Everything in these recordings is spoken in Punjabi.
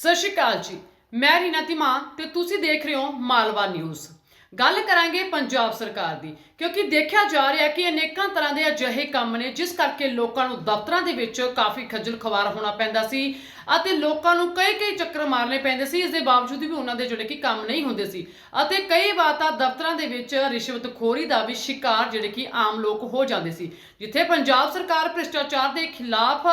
ਸਤਿ ਸ਼੍ਰੀ ਅਕਾਲ ਜੀ। ਮੈਂ ਰੀਨਾ ਧੀਮਾ ਤੇ ਤੁਸੀਂ ਦੇਖ ਰਹੇ ਹੋ ਮਾਲਵਾ ਨਿਊਜ਼। ਗੱਲ ਕਰਾਂਗੇ ਪੰਜਾਬ ਸਰਕਾਰ ਦੀ, ਕਿਉਂਕਿ ਦੇਖਿਆ ਜਾ ਰਿਹਾ ਕਿ ਅਨੇਕਾਂ ਤਰ੍ਹਾਂ ਦੇ ਅਜਿਹੇ ਕੰਮ ਨੇ, ਜਿਸ ਕਰਕੇ ਲੋਕਾਂ ਨੂੰ ਦਫ਼ਤਰਾਂ ਦੇ ਵਿੱਚ ਕਾਫੀ ਖੱਜਲ ਖਵਾਰ ਹੋਣਾ ਪੈਂਦਾ ਸੀ ਅਤੇ ਲੋਕਾਂ ਨੂੰ ਕਈ ਕਈ ਚੱਕਰ ਮਾਰਨੇ ਪੈਂਦੇ ਸੀ, ਇਸ ਦੇ ਬਾਵਜੂਦ ਵੀ ਉਹਨਾਂ ਦੇ ਜਿਹੜੇ ਕਿ ਕੰਮ ਨਹੀਂ ਹੁੰਦੇ ਸੀ ਅਤੇ ਕਈ ਵਾਰ ਤਾਂ ਦਫ਼ਤਰਾਂ ਦੇ ਵਿੱਚ ਰਿਸ਼ਵਤਖੋਰੀ ਦਾ ਵੀ ਸ਼ਿਕਾਰ ਜਿਹੜੇ ਕਿ ਆਮ ਲੋਕ ਹੋ ਜਾਂਦੇ ਸੀ, ਜਿੱਥੇ ਪੰਜਾਬ ਸਰਕਾਰ ਭ੍ਰਿਸ਼ਟਾਚਾਰ ਦੇ ਖਿਲਾਫ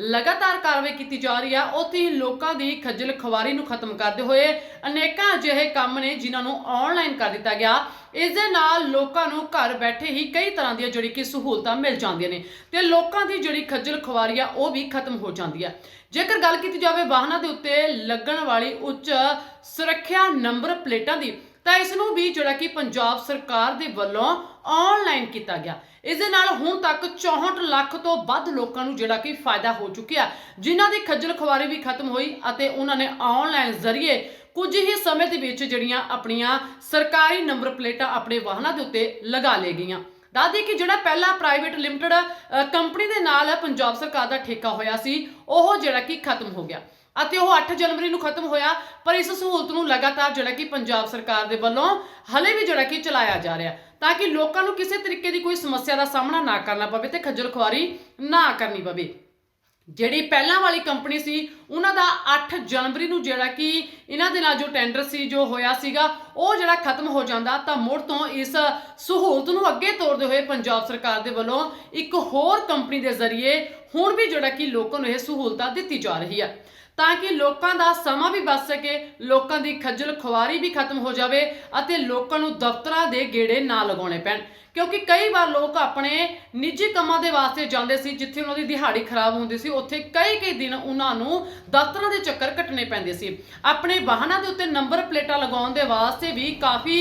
ਲਗਾਤਾਰ ਕਾਰਵਾਈ ਕੀਤੀ ਜਾ ਰਹੀ ਆ, ਉੱਥੇ ਹੀ ਲੋਕਾਂ ਦੀ ਖੱਜਲ ਖਵਾਰੀ ਨੂੰ ਖਤਮ ਕਰਦੇ ਹੋਏ ਅਨੇਕਾਂ ਅਜਿਹੇ ਕੰਮ ਨੇ, ਜਿਨ੍ਹਾਂ ਨੂੰ ਆਨਲਾਈਨ ਕਰ ਦਿੱਤਾ ਗਿਆ। ਇਸ ਦੇ ਨਾਲ ਲੋਕਾਂ ਨੂੰ ਘਰ ਬੈਠੇ ਹੀ ਕਈ ਤਰ੍ਹਾਂ ਦੀਆਂ ਜਿਹੜੀ ਕਿ ਸਹੂਲਤਾਂ ਮਿਲ ਜਾਂਦੀਆਂ ਨੇ ਤੇ ਲੋਕਾਂ ਦੀ ਜਿਹੜੀ ਖੱਜਲ ਖਵਾਰੀ ਆ, ਉਹ ਵੀ ਖਤਮ ਹੋ ਜਾਂਦੀ ਆ। ਜੇਕਰ ਗੱਲ ਕੀਤੀ ਜਾਵੇ ਵਾਹਨਾਂ ਦੇ ਉੱਤੇ ਲੱਗਣ ਵਾਲੀ ਉੱਚ ਸੁਰੱਖਿਆ ਨੰਬਰ ਪਲੇਟਾਂ ਦੀ, ਤਾਂ ਇਸ ਨੂੰ ਵੀ ਜਿਹੜਾ ਕਿ ਪੰਜਾਬ ਸਰਕਾਰ ਦੇ ਵੱਲੋਂ ਆਨਲਾਈਨ ਕੀਤਾ ਗਿਆ। ਇਸ ਦੇ ਨਾਲ ਹੁਣ ਤੱਕ 64 ਲੱਖ ਤੋਂ ਵੱਧ ਲੋਕਾਂ ਨੂੰ ਜਿਹੜਾ ਕਿ ਫਾਇਦਾ ਹੋ ਚੁੱਕਿਆ। ਜਿਨ੍ਹਾਂ ਦੀ ਖੱਜਲ ਖੁਆਰੀ ਵੀ ਖਤਮ ਹੋਈ ਅਤੇ ਉਹਨਾਂ ਨੇ ਆਨਲਾਈਨ ਜ਼ਰੀਏ ਕੁਝ ਹੀ ਸਮੇਂ ਦੇ ਵਿੱਚ ਜਿਹੜੀਆਂ ਆਪਣੀਆਂ ਸਰਕਾਰੀ ਨੰਬਰ ਪਲੇਟਾਂ ਆਪਣੇ ਵਾਹਨਾਂ ਦੇ ਉੱਤੇ ਲਗਾ ਲਏ ਗਈਆਂ। ਦੱਸਦੀ ਕਿ ਜਿਹੜਾ ਪਹਿਲਾ ਪ੍ਰਾਈਵੇਟ ਲਿਮਟਿਡ ਕੰਪਨੀ ਦੇ ਨਾਲ ਪੰਜਾਬ ਸਰਕਾਰ ਦਾ ਠੇਕਾ ਹੋਇਆ ਸੀ, ਉਹ ਜਿਹੜਾ ਕਿ ਖਤਮ ਹੋ ਗਿਆ ਅਤੇ ਉਹ 8 ਜਨਵਰੀ ਨੂੰ ਖਤਮ ਹੋਇਆ, ਪਰ ਇਸ ਸਹੂਲਤ ਨੂੰ ਲਗਾਤਾਰ ਜਿਹੜਾ ਕਿ ਪੰਜਾਬ ਸਰਕਾਰ ਦੇ ਵੱਲੋਂ ਹਲੇ ਵੀ ਜਿਹੜਾ ਕਿ ਚਲਾਇਆ ਜਾ ਰਿਹਾ ਤਾਂ ਕਿ ਲੋਕਾਂ ਨੂੰ ਕਿਸੇ ਤਰੀਕੇ ਦੀ ਕੋਈ ਸਮੱਸਿਆ ਦਾ ਸਾਹਮਣਾ ਨਾ ਕਰਨਾ ਪਵੇ ਤੇ ਖੱਜਲ ਖੁਆਰੀ ਨਾ ਕਰਨੀ ਪਵੇ। ਜਿਹੜੀ ਪਹਿਲਾਂ ਵਾਲੀ ਕੰਪਨੀ ਸੀ, ਉਹਨਾਂ ਦਾ 8 ਜਨਵਰੀ ਨੂੰ ਜਿਹੜਾ ਕਿ ਇਹਨਾਂ ਦੇ ਨਾਲ ਜੋ ਟੈਂਡਰ ਸੀ, ਜੋ ਹੋਇਆ ਸੀਗਾ, ਉਹ ਜਿਹੜਾ ਖਤਮ ਹੋ ਜਾਂਦਾ ਤਾਂ ਮੁੜ ਤੋਂ ਇਸ ਸਹੂਲਤ ਨੂੰ ਅੱਗੇ ਤੋਰਦੇ ਹੋਏ ਪੰਜਾਬ ਸਰਕਾਰ ਦੇ ਵੱਲੋਂ ਇੱਕ ਹੋਰ ਕੰਪਨੀ ਦੇ ਜ਼ਰੀਏ ਹੁਣ ਵੀ ਜਿਹੜਾ ਕਿ ਲੋਕਾਂ ਨੂੰ ਇਹ ਸਹੂਲਤਾਂ ਦਿੱਤੀ ਜਾ ਰਹੀ ਹੈ ਤਾਂ ਕਿ ਲੋਕਾਂ ਦਾ ਸਮਾਂ ਵੀ ਬਚ ਸਕੇ, ਲੋਕਾਂ ਦੀ ਖੱਜਲ ਖੁਆਰੀ ਵੀ ਖਤਮ ਹੋ ਜਾਵੇ ਅਤੇ ਲੋਕਾਂ ਨੂੰ ਦਫ਼ਤਰਾਂ ਦੇ ਗੇੜੇ ਨਾ ਲਗਾਉਣੇ ਪੈਣ। ਕਿਉਂਕਿ ਕਈ ਵਾਰ ਲੋਕ ਆਪਣੇ ਨਿੱਜੀ ਕੰਮਾਂ ਦੇ ਵਾਸਤੇ ਜਾਂਦੇ ਸੀ, ਜਿੱਥੇ ਉਹਨਾਂ ਦੀ ਦਿਹਾੜੀ ਖਰਾਬ ਹੁੰਦੀ ਸੀ, ਉੱਥੇ ਕਈ ਕਈ ਦਿਨ ਉਹਨਾਂ ਨੂੰ ਦਫ਼ਤਰਾਂ ਦੇ ਚੱਕਰ ਕੱਟਣੇ ਪੈਂਦੇ ਸੀ। ਆਪਣੇ ਵਾਹਨਾਂ ਦੇ ਉੱਤੇ ਨੰਬਰ ਪਲੇਟਾਂ ਲਗਾਉਣ ਦੇ ਵਾਸਤੇ ਵੀ ਕਾਫੀ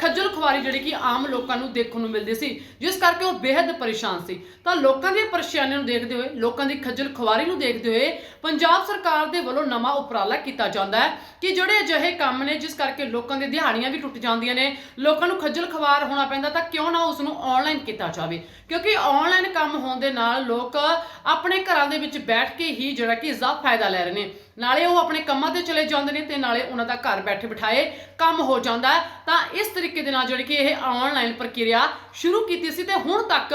ਖੱਜਲ ਖੁਆਰੀ ਜਿਹੜੀ ਕਿ ਆਮ ਲੋਕਾਂ ਨੂੰ ਦੇਖਣ ਨੂੰ ਮਿਲਦੀ ਸੀ, ਜਿਸ ਕਰਕੇ ਉਹ ਬੇहद ਪਰੇਸ਼ਾਨ ਸੀ। ਤਾਂ ਲੋਕਾਂ ਦੀਆਂ ਪਰੇਸ਼ਾਨੀਆਂ ਨੂੰ ਦੇਖਦੇ ਹੋਏ, ਲੋਕਾਂ ਦੀ ਖੱਜਲ ਖੁਆਰੀ ਨੂੰ ਦੇਖਦੇ ਹੋਏ, ਪੰਜਾਬ ਸਰਕਾਰ ਦੇ ਵੱਲੋਂ ਨਵਾਂ ਉਪਰਾਲਾ ਕੀਤਾ ਜਾਂਦਾ ਹੈ ਕਿ ਜਿਹੜੇ ਅਜਿਹੇ ਕੰਮ ਨੇ, ਜਿਸ ਕਰਕੇ ਲੋਕਾਂ ਦੀਆਂ ਦਿਹਾੜੀਆਂ ਵੀ ਟੁੱਟ ਜਾਂਦੀਆਂ ਨੇ, ਲੋਕਾਂ ਨੂੰ ਖੱਜਲ ਖਵਾਰ ਹੋਣਾ ਪੈਂਦਾ ਤਾਂ ਕਿਉਂ ਨਾ ਉਸ ਨੂੰ ਆਨਲਾਈਨ ਕੀਤਾ ਜਾਵੇ? ਕਿਉਂਕਿ ਆਨਲਾਈਨ ਕੰਮ ਹੋਣ ਦੇ ਨਾਲ ਲੋਕ ਆਪਣੇ ਘਰਾਂ ਦੇ ਵਿੱਚ ਬੈਠ ਕੇ ਹੀ ਜਿਹੜਾ ਕਿ ਇਸ ਫਾਇਦਾ ਲੈ ਰਹੇ ਨੇ। ਨਾਲੇ ਉਹ ਆਪਣੇ ਕੰਮਾਂ ਤੇ ਚਲੇ ਜਾਂਦੇ ਨੇ ਤੇ ਨਾਲੇ ਉਹਨਾਂ ਦਾ ਘਰ ਬੈਠੇ ਬਿਠਾਏ ਕੰਮ ਹੋ ਜਾਂਦਾ ਤਾਂ ਇਸ ਤਰੀਕੇ ਦੇ ਨਾਲ ਜਿਹੜੀ ਕਿ ਇਹ ਆਨਲਾਈਨ ਪ੍ਰਕਿਰਿਆ ਸ਼ੁਰੂ ਕੀਤੀ ਸੀ ਤੇ ਹੁਣ ਤੱਕ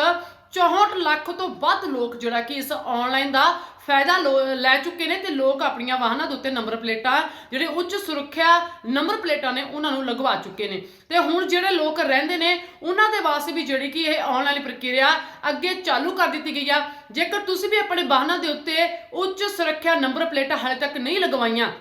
64 ਲੱਖ ਤੋਂ ਵੱਧ ਲੋਕ ਜਿਹੜਾ ਕਿ ਇਸ ਆਨਲਾਈਨ ਦਾ ਫਾਇਦਾ ਲੋ- ਲੈ ਚੁੱਕੇ ਨੇ ਤੇ ਲੋਕ ਆਪਣੀਆਂ ਵਾਹਨਾਂ ਦੇ ਉੱਤੇ ਨੰਬਰ ਪਲੇਟਾਂ, ਜਿਹੜੇ ਉੱਚ ਸੁਰੱਖਿਆ ਨੰਬਰ ਪਲੇਟਾਂ ਨੇ ਉਹਨਾਂ ਨੂੰ ਲਗਵਾ ਚੁੱਕੇ ਨੇ। ਤੇ ਹੁਣ ਜਿਹੜੇ ਲੋਕ ਰਹਿੰਦੇ ਨੇ, ਉਹਨਾਂ ਦੇ ਵਾਸਤੇ ਵੀ ਜਿਹੜੀ ਕਿ ਇਹ ਆਨਲਾਈਨ ਪ੍ਰਕਿਰਿਆ ਅੱਗੇ ਚਾਲੂ ਕਰ ਦਿੱਤੀ ਗਈ ਆ। ਜੇਕਰ ਤੁਸੀਂ ਵੀ ਆਪਣੇ ਵਾਹਨਾਂ ਦੇ ਉੱਤੇ ਉੱਚ ਸੁਰੱਖਿਆ ਨੰਬਰ ਪਲੇਟਾਂ ਹਾਲੇ ਤੱਕ ਨਹੀਂ ਲਗਵਾਈਆਂ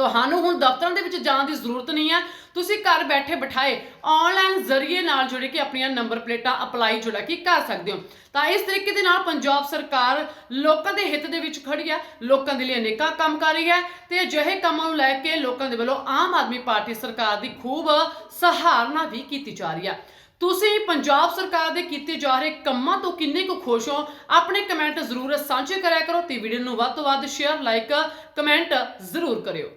ਤੁਹਾਨੂੰ ਹੁਣ ਦਫ਼ਤਰਾਂ ਦੇ ਵਿੱਚ ਜਾਣ ਦੀ ਜ਼ਰੂਰਤ ਨਹੀਂ ਹੈ। ਤੁਸੀਂ ਘਰ ਬੈਠੇ ਬਿਠਾਏ ਆਨਲਾਈਨ ਜ਼ਰੀਏ ਨਾਲ ਜੁੜੇ ਕਿ ਆਪਣੀਆਂ ਨੰਬਰ ਪਲੇਟਾਂ ਅਪਲਾਈ ਜਿਹੜਾ ਕਿ ਕਰ ਸਕਦੇ ਹੋ। ਤਾਂ ਇਸ ਤਰੀਕੇ ਦੇ ਨਾਲ ਪੰਜਾਬ ਸਰਕਾਰ ਲੋਕਾਂ ਦੇ ਹਿੱਤ ਦੇ ਵਿੱਚ ਖੜੀ ਹੈ, ਲੋਕਾਂ ਦੇ ਲਈ ਅਨੇਕਾਂ ਕੰਮ ਕਰ ਰਹੀ ਹੈ ਤੇ ਅਜਿਹੇ ਕੰਮਾਂ ਨੂੰ ਲੈ ਕੇ ਲੋਕਾਂ ਦੇ ਵੱਲੋਂ ਆਮ ਆਦਮੀ ਪਾਰਟੀ ਸਰਕਾਰ ਦੀ ਖੂਬ ਸਹਾਰਨਾ ਵੀ ਕੀਤੀ ਜਾ ਰਹੀ ਹੈ। ਤੁਸੀਂ ਪੰਜਾਬ ਸਰਕਾਰ ਦੇ ਕੀਤੇ ਜਾ ਰਹੇ ਕੰਮਾਂ ਤੋਂ ਕਿੰਨੇ ਕੁ ਖੁਸ਼ ਹੋ? ਆਪਣੇ ਕਮੈਂਟ ਜ਼ਰੂਰ ਸਾਂਝੇ ਕਰਿਆ ਕਰੋ ਤੇ ਵੀਡੀਓ ਨੂੰ ਵੱਧ ਤੋਂ ਵੱਧ ਸ਼ੇਅਰ ਲਾਈਕ ਕਮੈਂਟ ਜ਼ਰੂਰ ਕਰਿਓ।